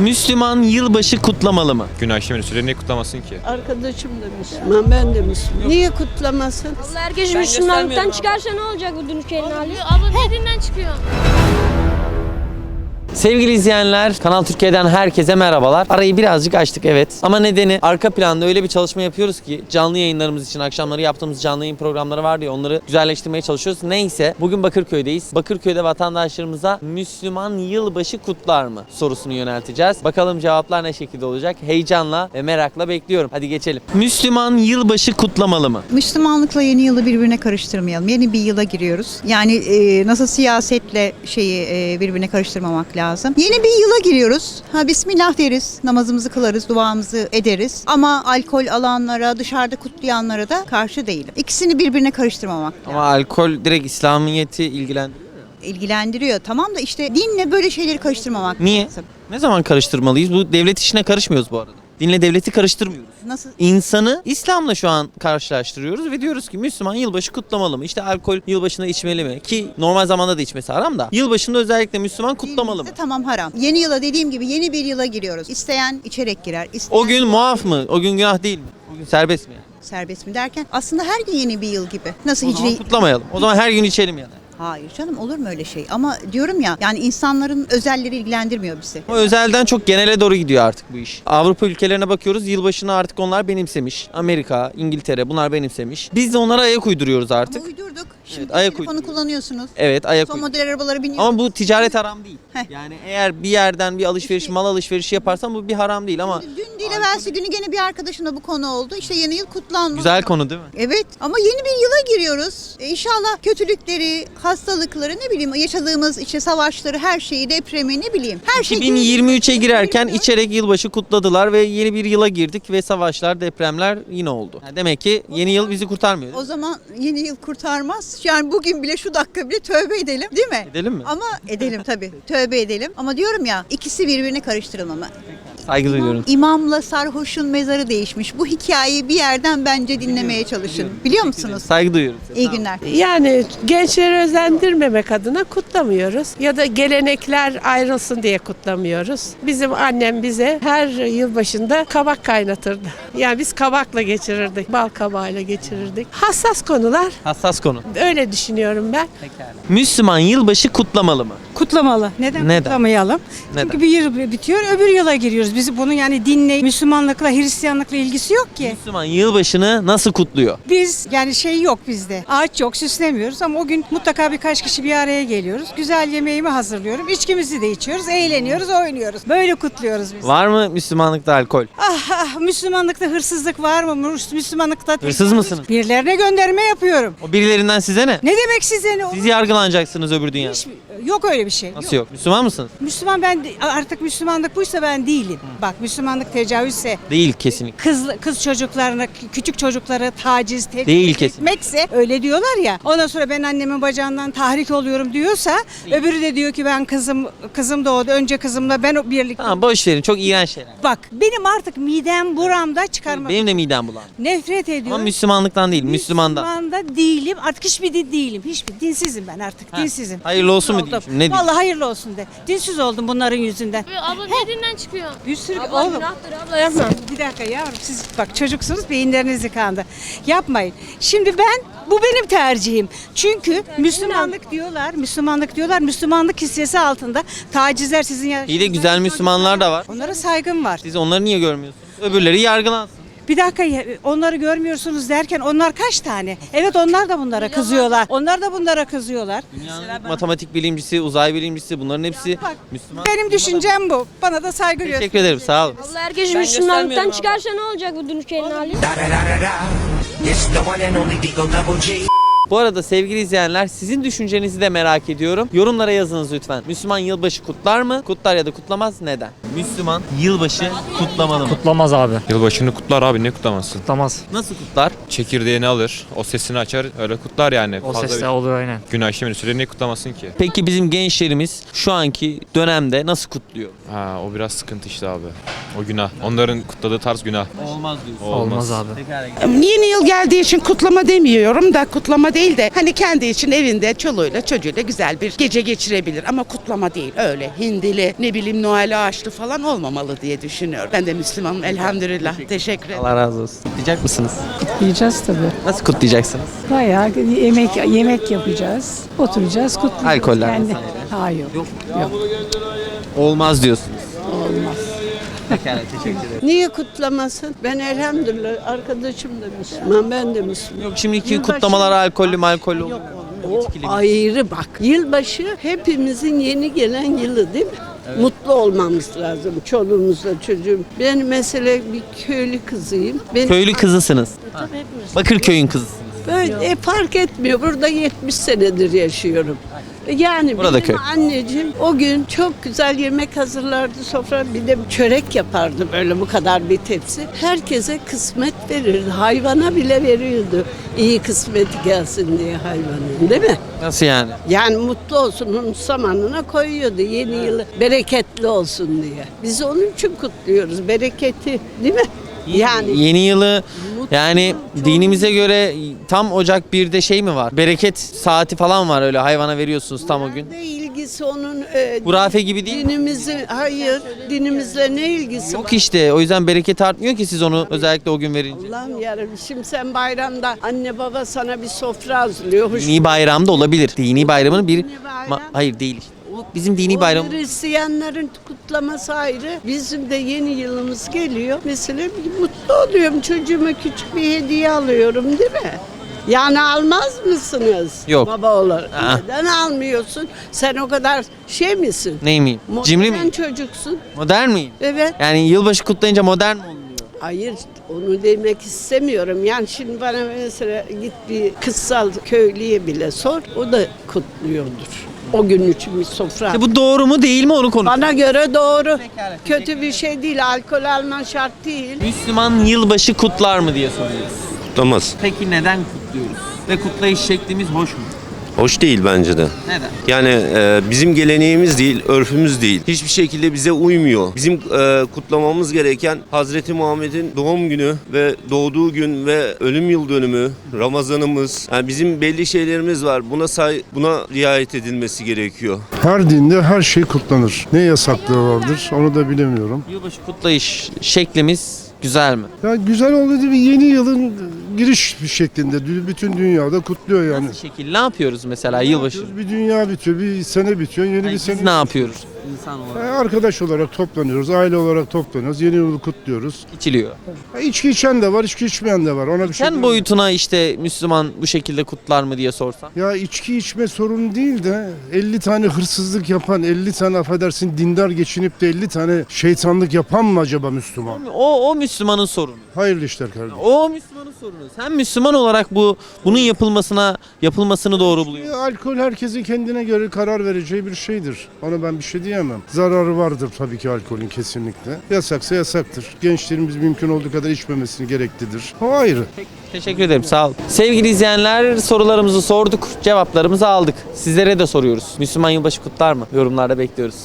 Müslüman yılbaşı kutlamalı mı? Günah işlemenin süre niye kutlamasın ki? Arkadaşım da Müslüman, ben de Müslüman. Niye kutlamasın? Allah herkes Müslümanlıktan çıkarsa ne olacak bu ülkenin hali? Abla ne dinden çıkıyor? Sevgili izleyenler, Kanal Türkiye'den herkese merhabalar. Arayı birazcık açtık evet. Ama nedeni arka planda öyle bir çalışma yapıyoruz ki canlı yayınlarımız için akşamları yaptığımız canlı yayın programları var diye onları güzelleştirmeye çalışıyoruz. Neyse bugün Bakırköy'deyiz. Bakırköy'de vatandaşlarımıza Müslüman yılbaşı kutlar mı sorusunu yönelteceğiz. Bakalım cevaplar ne şekilde olacak? Heyecanla ve merakla bekliyorum. Hadi geçelim. Müslüman yılbaşı kutlamalı mı? Müslümanlıkla yeni yılı birbirine karıştırmayalım. Yeni bir yıla giriyoruz. Yani e, nasıl siyasetle şeyi e, birbirine karıştırmamak lazım. Yeni bir yıla giriyoruz. Ha bismillah deriz, namazımızı kılarız, duamızı ederiz. Ama alkol alanlara, dışarıda kutlayanlara da karşı değilim. İkisini birbirine karıştırmamak Ama alkol direkt İslamiyet'i ilgilendiriyor. ilgilendiriyor. Tamam da işte dinle böyle şeyleri karıştırmamak Niye? lazım. Ne zaman karıştırmalıyız? Bu devlet işine karışmıyoruz bu arada. Dinle devleti karıştırmıyoruz. Nasıl? İnsanı İslam'la şu an karşılaştırıyoruz ve diyoruz ki Müslüman yılbaşı kutlamalı mı? İşte alkol yılbaşında içmeli mi? Ki normal zamanda da içmesi haram da. Yılbaşında özellikle Müslüman kutlamalı mı? Tamam haram. Yeni yıla dediğim gibi yeni bir yıla giriyoruz. İsteyen içerek girer. isteyen O gün muaf mı? O gün günah değil mi? O gün serbest mi? yani? serbest mi derken aslında her gün yeni bir yıl gibi. Nasıl O zaman hicri kutlamayalım. O zaman her gün içelim yani. Hayır canım olur mu öyle şey? Ama diyorum ya yani insanların özelleri ilgilendirmiyor bizi. O özelden çok genele doğru gidiyor artık bu iş. Avrupa ülkelerine bakıyoruz. Yılbaşını artık onlar benimsemiş. Amerika, İngiltere bunlar benimsemiş. Biz de onlara ayak uyduruyoruz artık. Ama uydurduk. Şimdi Evet, ayak telefonu uyduruyoruz. kullanıyorsunuz. Evet ayak Son model arabaları biniyorsunuz. Ama bu ticaret haram değil. Heh. Yani eğer bir yerden bir alışveriş, mal alışverişi yaparsan bu bir haram değil ama Dün değil evvelsi günü gene bir arkadaşımla bu konu oldu. İşte yeni yıl kutlandı. güzel konu değil mi? Evet ama yeni bir yıla giriyoruz. E inşallah kötülükleri, hastalıkları ne bileyim yaşadığımız işte savaşları, her şeyi, depremi ne bileyim. Her şey 2023'e girerken içerek yılbaşı kutladılar ve yeni bir yıla girdik ve savaşlar, depremler yine oldu. Yani demek ki yeni yıl bizi kurtarmıyor. O zaman yeni yıl kurtarmaz. Yani bugün bile şu dakika bile tövbe edelim değil mi? Edelim mi? Ama edelim tabii. Tövbe edelim. Ama diyorum ya ikisi birbirine karıştırılmama. Saygı duyuyorum. İmamla sarhoşun mezarı değişmiş. Bu hikayeyi bir yerden bence dinlemeye çalışın. Biliyor musunuz? Saygı duyuyorum. İyi günler. Yani gençleri özendirmemek adına kutlamıyoruz. Ya da gelenekler ayrılsın diye kutlamıyoruz. Bizim annem bize her yılbaşında kabak kaynatırdı. Yani biz kabakla geçirirdik, bal kabağıyla geçirirdik. Hassas konular Hassas konu. öyle düşünüyorum ben. Müslüman yılbaşı kutlamalı mı? Kutlamalı. Neden, Neden? kutlamayalım? Neden? Çünkü bir yıl bitiyor, öbür yıla giriyoruz. Biz bunun yani dinle, Müslümanlıkla, Hristiyanlıkla ilgisi yok ki. Müslüman yılbaşını nasıl kutluyor? Biz yani şey yok bizde. Ağaç yok, süslemiyoruz ama o gün mutlaka birkaç kişi bir araya geliyoruz. Güzel yemeğimi hazırlıyorum. İçkimizi de içiyoruz, eğleniyoruz, oynuyoruz. Böyle kutluyoruz biz. Var mı Müslümanlıkta alkol? Ah, ah Müslümanlıkta hırsızlık var mı? Müs- Müslümanlıkta Hırsız mısınız? Birilerine gönderme yapıyorum. O birilerinden size ne? Ne demek size ne? Siz yargılanacaksınız öbür dünyada. Hiç- yok öyle bir şey. Nasıl yok? Müslüman mısınız? Müslüman ben de- artık Müslümanlık buysa ben değilim. Bak Müslümanlık tecavüzse Değil kesinlikle. kız kız çocuklarına küçük çocuklara taciz tecavüz Değil kesin. etmekse öyle diyorlar ya. Ondan sonra ben annemin bacağından tahrik oluyorum diyorsa öbürü de diyor ki ben kızım kızım doğdu önce kızımla ben o birlikte. Tamam boş verin çok iğrenç şeyler. Bak benim artık midem buramda çıkarma. Benim de midem bulandı. Nefret ediyorum. Ama Müslümanlıktan değil, Müslümandan. Müslümanda değilim. Artık hiçbir din değilim. Hiçbir dinsizim ben artık. Ha, Dinsizim. hayırlı olsun mu Oldum. diyeyim şimdi, ne diyeyim? Vallahi hayırlı olsun de. Dinsiz oldum bunların yüzünden. Abla ne dinden çıkıyor? Bir sürü Abla oğlum. günahtır abla yapma. Bir dakika yavrum siz bak çocuksunuz beyinleriniz yıkandı. Yapmayın. Şimdi ben bu benim tercihim. Çünkü Müslümanlık diyorlar, Müslümanlık diyorlar, Müslümanlık hissesi altında tacizler sizin ya. İyi de güzel Müslümanlar da var. Onlara saygım var. Siz onları niye görmüyorsunuz? Öbürleri yargılansın. Bir dakika ya, onları görmüyorsunuz derken onlar kaç tane? Evet onlar da bunlara kızıyorlar. Onlar da bunlara kızıyorlar. Dünyanın matematik bilimcisi, uzay bilimcisi bunların hepsi Bak, Müslüman. Benim düşüncem bu. Bana da saygı göster. Teşekkür ederim sağ olun. Allah herkes Müslümanlıktan çıkarsa ne olacak bu ülkenin hali? It's the one and only Digo Double G. Bu arada sevgili izleyenler sizin düşüncenizi de merak ediyorum. Yorumlara yazınız lütfen. Müslüman yılbaşı kutlar mı? Kutlar ya da kutlamaz neden? Müslüman yılbaşı kutlamalı mı? Kutlamaz abi. Yılbaşını kutlar abi ne kutlamasın? Kutlamaz. Nasıl kutlar? Çekirdeğini alır, o sesini açar öyle kutlar yani. O Fazla sesle bir- olur aynen. Günah işlemenin süre niye kutlamasın ki? Peki bizim gençlerimiz şu anki dönemde nasıl kutluyor? Ha o biraz sıkıntı işte abi. O günah. Onların kutladığı tarz günah. Olmaz diyorsun. Olmaz, abi. Yeni yıl geldiği için kutlama demiyorum da kutlama değil de hani kendi için evinde çoluğuyla çocuğuyla güzel bir gece geçirebilir ama kutlama değil öyle hindili ne bileyim Noel ağaçlı falan olmamalı diye düşünüyorum. Ben de Müslümanım elhamdülillah. Teşekkür ederim. Allah razı olsun. Kutlayacak mısınız? Yiyeceğiz tabii. Nasıl kutlayacaksınız? Bayağı yemek yemek yapacağız. Oturacağız, kutlayacağız. Alkoller Kendi. vesaire. Hayır. Yok. Yok. Olmaz diyorsunuz. Olmaz. Pekala teşekkür ederim. Niye kutlamasın? Ben elhamdülillah arkadaşım da Müslüman, ben de Müslüman. Yok şimdiki Yılbaşı- kutlamalar alkollü malkollü oluyor. O ayrı bak. Yılbaşı hepimizin yeni gelen yılı değil mi? Mutlu olmamız lazım. Çoluğumuzla çocuğum. Ben mesela bir köylü kızıyım. Benim Köylü kızısınız. Tabii hepimiz. Bakırköy'ün kızısınız. Böyle e, fark etmiyor. Burada 70 senedir yaşıyorum. Yani Burada benim köy. anneciğim o gün çok güzel yemek hazırlardı sofra. Bir de çörek yapardı böyle bu kadar bir tepsi. Herkese kısmet verirdi. Hayvana bile veriyordu. İyi kısmeti gelsin diye hayvanın değil mi? Nasıl yani? Yani mutlu olsun onun samanına koyuyordu yeni yılı bereketli olsun diye. Biz onun için kutluyoruz bereketi değil mi? Yani Yeni yılı yani dinimize göre tam Ocak 1'de şey mi var? Bereket saati falan var öyle hayvana veriyorsunuz tam o gün. ne ilgisi onun e, Hurafe gibi değil mi? dinimizi hayır dinimizle ne ilgisi var? Yok işte o yüzden bereket artmıyor ki siz onu özellikle o gün verince. Allah'ım yarabbim şimdi sen bayramda anne baba sana bir sofra hazırlıyor. Hoş Dini bayramda olabilir. Dini bayramın bir... Dini bayram- Ma- hayır değil işte. Bizim dini bayram. Hristiyanların kutlaması ayrı. Bizim de yeni yılımız geliyor. Mesela mutlu oluyorum. Çocuğuma küçük bir hediye alıyorum değil mi? Yani almaz mısınız? Yok. Baba olarak. Aa. Neden almıyorsun? Sen o kadar şey misin? Ney miyim? Cimri Modern miyim? çocuksun. Modern miyim? Evet. Yani yılbaşı kutlayınca modern mi olunuyor? Hayır onu demek istemiyorum. Yani şimdi bana mesela git bir kızsal köylüye bile sor. O da kutluyordur. O gün için bir sofra. İşte bu doğru mu değil mi onu konuş. Bana göre doğru. Kötü bir şey değil. Alkol alman şart değil. Müslüman yılbaşı kutlar mı diye soruyoruz. Kutlamaz. Peki neden kutluyoruz? Ve kutlayış şeklimiz hoş mu? Hoş değil bence de. Neden? Yani e, bizim geleneğimiz değil, örfümüz değil. Hiçbir şekilde bize uymuyor. Bizim e, kutlamamız gereken Hazreti Muhammed'in doğum günü ve doğduğu gün ve ölüm yıl dönümü, Ramazanımız. Yani bizim belli şeylerimiz var. Buna say buna riayet edilmesi gerekiyor. Her dinde her şey kutlanır. Ne yasaklığı vardır onu da bilemiyorum. Yılbaşı kutlayış şeklimiz güzel mi? Ya güzel oldu bir yeni yılın giriş şeklinde dü- bütün dünyada kutluyor yani. Nasıl şekil? Ne yapıyoruz mesela yılbaşı? Bir dünya bitiyor, bir sene bitiyor, yeni bir Biz sene. ne yapıyoruz? İnsan Ya olarak Arkadaş olarak toplanıyoruz, aile olarak toplanıyoruz, yeni yılı kutluyoruz. içiliyor. Ya içki içen de var, içki içmeyen de var. Ona bir şey Sen diyemem. boyutuna işte Müslüman bu şekilde kutlar mı diye sorsan. Ya içki içme sorun değil de 50 tane hırsızlık yapan, 50 tane affedersin dindar geçinip de 50 tane şeytanlık yapan mı acaba Müslüman? O o Müslümanın sorunu. Hayırlı işler kardeşim. O Müslümanın sorunu. Sen Müslüman olarak bu bunun yapılmasına yapılmasını doğru buluyorsun. Alkol herkesin kendine göre karar vereceği bir şeydir. Ona ben bir şey diyemem. Zararı vardır tabii ki alkolün kesinlikle. Yasaksa yasaktır. Gençlerimiz mümkün olduğu kadar içmemesini gereklidir. O ayrı. Teşekkür ederim sağ ol. Sevgili izleyenler sorularımızı sorduk, cevaplarımızı aldık. Sizlere de soruyoruz. Müslüman yılbaşı kutlar mı? Yorumlarda bekliyoruz.